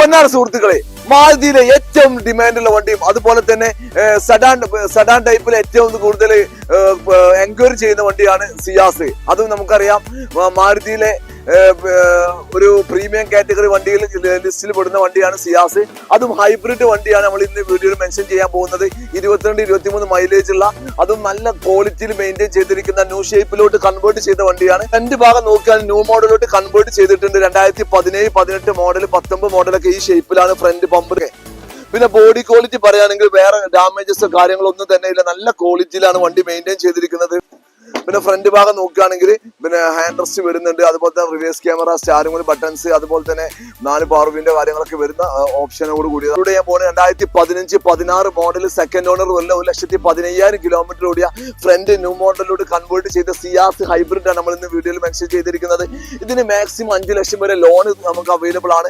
പൊന്നാർ സുഹൃത്തുക്കളെ മാരുതിയിലെ ഏറ്റവും ഡിമാൻഡുള്ള വണ്ടിയും അതുപോലെ തന്നെ സഡാൻ സഡാൻ ടൈപ്പിൽ ഏറ്റവും കൂടുതൽ എൻക്വയറി ചെയ്യുന്ന വണ്ടിയാണ് സിയാസ്. അതും നമുക്കറിയാം. മാരുതിയിലെ ഒരു പ്രീമിയം കാറ്റഗറി വണ്ടിയിൽ ലിസ്റ്റിൽ പെടുന്ന വണ്ടിയാണ് സിയാസ്. അതും ഹൈബ്രിഡ് വണ്ടിയാണ് നമ്മൾ ഇന്ന് വീഡിയോയിൽ മെൻഷൻ ചെയ്യാൻ പോകുന്നത്. ഇരുപത്തിരണ്ട് ഇരുപത്തിമൂന്ന് മൈലേജ് ഉള്ള അതും നല്ല ക്വാളിറ്റിയിൽ മെയിന്റെയിൻ ചെയ്തിരിക്കുന്ന ന്യൂ ഷേപ്പിലോട്ട് കൺവേർട്ട് ചെയ്ത വണ്ടിയാണ്. രണ്ട് ഭാഗം നോക്കിയാൽ ന്യൂ മോഡലിലോട്ട് കൺവേർട്ട് ചെയ്തിട്ടുണ്ട്. രണ്ടായിരത്തി പതിനേഴ് പതിനെട്ട് മോഡൽ പത്തൊമ്പത് മോഡലൊക്കെ ഈ ഷേപ്പിലാണ് ഫ്രണ്ട് ബമ്പർ പിന്നെ ബോഡി ക്വാളിറ്റി പറയുകയാണെങ്കിൽ വേറെ ഡാമേജസ് കാര്യങ്ങളൊന്നും തന്നെ ഇല്ല. നല്ല ക്വാളിറ്റിയിലാണ് വണ്ടി മെയിന്റെയിൻ ചെയ്തിരിക്കുന്നത്. പിന്നെ ഫ്രണ്ട് ഭാഗം നോക്കുകയാണെങ്കിൽ പിന്നെ ഹാൻഡ് റെസ്റ്റ് വരുന്നുണ്ട്. അതുപോലെ തന്നെ റിവേഴ്സ് ക്യാമറ സ്റ്റാറിംഗ് ബട്ടൺസ് അതുപോലെ തന്നെ നാല് പാർവിന്റെ കാര്യങ്ങളൊക്കെ വരുന്ന ഓപ്ഷനോട് കൂടി ഇവിടെ ഞാൻ പോകുന്നത് രണ്ടായിരത്തി പതിനഞ്ച് പതിനാറ് മോഡൽ സെക്കൻഡ് ഓണർ വല്ല ഒരു ലക്ഷത്തി പതിനയ്യായിരം കിലോമീറ്റർ ഓടിയ ഫ്രണ്ട് ന്യൂ മോഡലിലൂടെ കൺവേർട്ട് ചെയ്ത സിയാസ് ഹൈബ്രിഡ് ആണ് നമ്മൾ ഇന്ന് വീഡിയോയിൽ മെൻഷൻ ചെയ്തിരിക്കുന്നത്. ഇതിന് മാക്സിമം അഞ്ച് ലക്ഷം വരെ ലോൺ നമുക്ക് അവൈലബിൾ ആണ്.